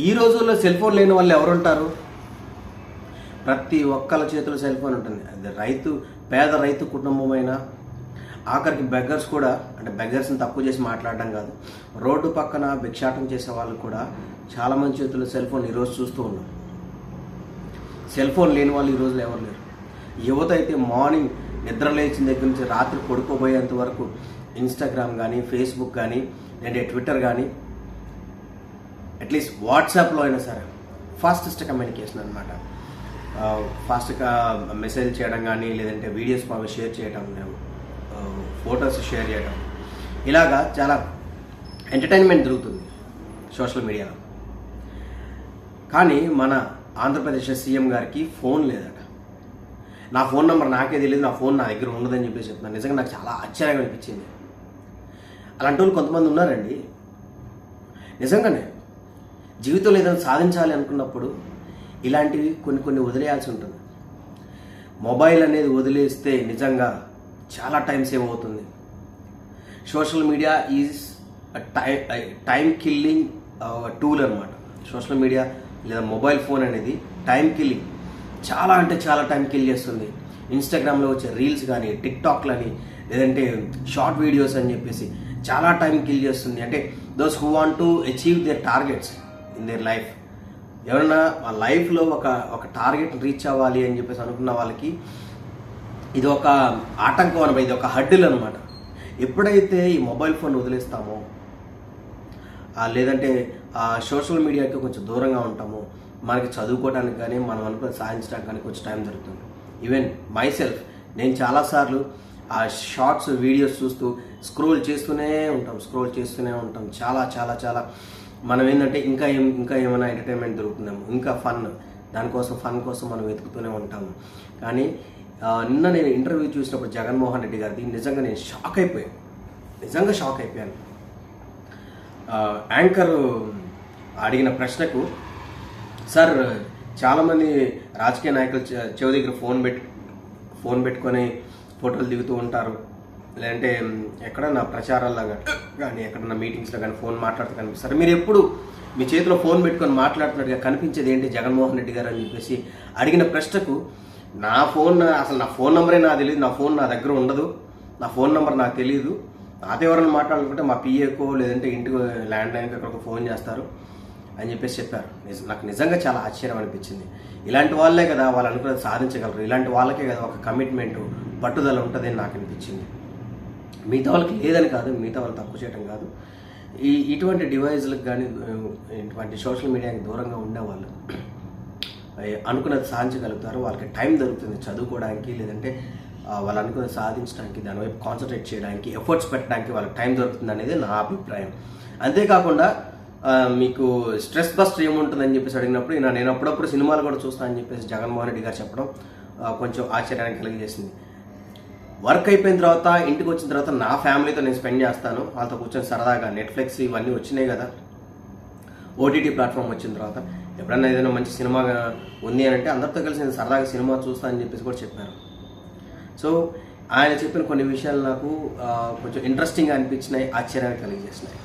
ఈ రోజుల్లో cell phone లేని వాళ్ళు ఎవరుంటారు? ప్రతి ఒక్కళ్ళ చేతిలో సెల్ ఫోన్ ఉంటుంది. అది రైతు పేద రైతు కుటుంబమైనా ఆఖరికి బెగ్గర్స్ కూడా అంటే బెగ్గర్స్ని తక్కువ చేసి మాట్లాడడం కాదు రోడ్డు పక్కన భిక్షాటం చేసే వాళ్ళు కూడా చాలామంది చేతుల్లో సెల్ ఫోన్ ఈరోజు చూస్తూ ఉన్నాం సెల్ ఫోన్ లేని వాళ్ళు ఈ రోజులు ఎవరు లేరు? యువత అయితే మార్నింగ్ నిద్ర లేచిన దగ్గర నుంచి రాత్రి పడుకోబోయేంత వరకు ఇన్స్టాగ్రామ్ కానీ ఫేస్బుక్ కానీ లేదంటే ట్విట్టర్ కానీ అట్లీస్ట్ వాట్సాప్లో అయినా సరే ఫాస్టెస్ట్ కమ్యూనికేషన్ అనమాట ఫాస్ట్గా మెసేజ్ చేయడం కానీ లేదంటే వీడియోస్ మాకు షేర్ చేయడం ఫొటోస్ షేర్ చేయడం ఇలాగా చాలా ఎంటర్టైన్మెంట్ దొరుకుతుంది సోషల్ మీడియాలో. కానీ మన ఆంధ్రప్రదేశ్ సీఎం గారికి ఫోన్ లేదట. నా ఫోన్ నెంబర్ నాకే తెలియదు నా ఫోన్ నా దగ్గర ఉండదని చెప్పేసి చెప్తున్నాను నిజంగా నాకు చాలా ఆశ్చర్యంగా అనిపించింది. అలాంటి వాళ్ళు కొంతమంది ఉన్నారండి. నిజంగానే జీవితంలో ఏదైనా సాధించాలి అనుకున్నప్పుడు ఇలాంటివి కొన్ని కొన్ని వదిలేయాల్సి ఉంటుంది. మొబైల్ అనేది వదిలేస్తే నిజంగా చాలా టైం సేవ్ అవుతుంది. Social media is time killing tool అనమాట సోషల్ మీడియా లేదా మొబైల్ ఫోన్ అనేది టైం కిల్లింగ్. చాలా అంటే చాలా టైం కిల్ చేస్తుంది. ఇన్స్టాగ్రామ్లో వచ్చే రీల్స్ కానీ టిక్టాక్లని లేదంటే షార్ట్ వీడియోస్ అని చెప్పేసి చాలా టైం కిల్ చేస్తుంది. అంటే those who want to achieve their targets in their life ఎవరైనా వాళ్ళ లైఫ్లో ఒక ఒక టార్గెట్ రీచ్ అవ్వాలి అని చెప్పేసి అనుకున్న వాళ్ళకి ఇది ఒక ఆటంకం అనమాట ఇది ఒక హడ్డిల్ అనమాట. ఎప్పుడైతే ఈ మొబైల్ ఫోన్ వదిలేస్తామో లేదంటే ఆ సోషల్ మీడియాకి కొంచెం దూరంగా ఉంటాము మనకి చదువుకోవడానికి కానీ మనం అనుకుని సాధించడానికి కానీ కొంచెం టైం దొరుకుతుంది. ఈవెన్ మై సెల్ఫ్ నేను చాలాసార్లు ఆ షార్ట్స్ వీడియోస్ చూస్తూ స్క్రోల్ చేస్తూనే ఉంటాం స్క్రోల్ చేస్తూనే ఉంటాం. చాలా చాలా చాలా మనం ఏంటంటే ఇంకా ఏం ఇంకా ఏమైనా ఎంటర్టైన్మెంట్ దొరుకుతుందేమో. ఇంకా ఫన్ దానికోసం ఫన్ కోసం మనం వెతుకుతూనే ఉంటాము. కానీ నిన్న నేను ఇంటర్వ్యూ చూసినప్పుడు జగన్మోహన్ రెడ్డి గారిది నిజంగా నేను షాక్ అయిపోయాను. నిజంగా షాక్ అయిపోయాను. యాంకర్ అడిగిన ప్రశ్నకు సార్ చాలామంది రాజకీయ నాయకులు చెవి దగ్గర ఫోన్ పెట్టి ఫోన్ పెట్టుకొని ఫోటోలు దిగుతూ ఉంటారు. లేదంటే ఎక్కడన్నా ప్రచారాల్లో గా- కానీ ఎక్కడన్నా మీటింగ్స్లో కానీ ఫోన్ మాట్లాడుతూ కనిపిస్తారు. మీరు ఎప్పుడు మీ చేతిలో ఫోన్ పెట్టుకొని మాట్లాడుతున్నట్టుగా కనిపించేది ఏంటి జగన్మోహన్ రెడ్డి గారు అని చెప్పేసి అడిగిన ప్రశ్నకు నా ఫోన్ అసలు నా ఫోన్ నెంబరే నాకు తెలియదు నా ఫోన్ నా దగ్గర ఉండదు నా ఫోన్ నెంబర్ నాకు తెలియదు నాతో ఎవరైనా మాట్లాడాలనుకుంటే మా పిఏకో లేదంటే ఇంటికి ల్యాండ్ లైన్కి అక్కడ ఫోన్ చేస్తారు అని చెప్పేసి చెప్పారు. నాకు నిజంగా చాలా ఆశ్చర్యం అనిపించింది. ఇలాంటి వాళ్ళే కదా వాళ్ళు అనుకున్నది సాధించగలరు. ఇలాంటి వాళ్ళకే కదా ఒక కమిట్మెంట్ పట్టుదల ఉంటుందని నాకు అనిపించింది. మిగతా వాళ్ళకి లేదని కాదు మిగతా వాళ్ళు తక్కువ చేయడం కాదు. ఈ ఇటువంటి డివైజ్లకు కానీ ఇటువంటి సోషల్ మీడియాకి దూరంగా ఉండేవాళ్ళు వాళ్ళు అనుకున్నది సాధించగలుగుతారు వాళ్ళకి టైం దొరుకుతుంది చదువుకోవడానికి లేదంటే వాళ్ళు అనుకున్నది సాధించడానికి దాని వైపు కాన్సన్ట్రేట్ చేయడానికి ఎఫర్ట్స్ పెట్టడానికి వాళ్ళకి టైం దొరుకుతుంది అనేది నా అభిప్రాయం. అంతేకాకుండా మీకు స్ట్రెస్ బస్ట్ ఏముంటుందని చెప్పేసి అడిగినప్పుడు నేను అప్పుడప్పుడు సినిమాలు కూడా చూస్తానని చెప్పేసి జగన్మోహన్ రెడ్డి గారు చెప్పడం కొంచెం ఆశ్చర్యానికి కలిగజేసింది. వర్క్ అయిపోయిన తర్వాత ఇంటికి వచ్చిన తర్వాత నా ఫ్యామిలీతో నేను స్పెండ్ చేస్తాను. వాళ్ళతో కూర్చొని సరదాగా నెట్ఫ్లిక్స్ ఇవన్నీ వచ్చినాయి కదా. ఓటీటీ ప్లాట్ఫామ్ వచ్చిన తర్వాత ఎప్పుడన్నా ఏదైనా మంచి సినిమా ఉంది అని అంటే అందరితో కలిసి నేను సరదాగా సినిమా చూస్తా అని చెప్పేసి కూడా చెప్పారు. సో ఆయన చెప్పిన కొన్ని విషయాలు నాకు కొంచెం ఇంట్రెస్టింగ్గా అనిపించినాయి ఆశ్చర్యాన్ని కలిగజేసినాయి.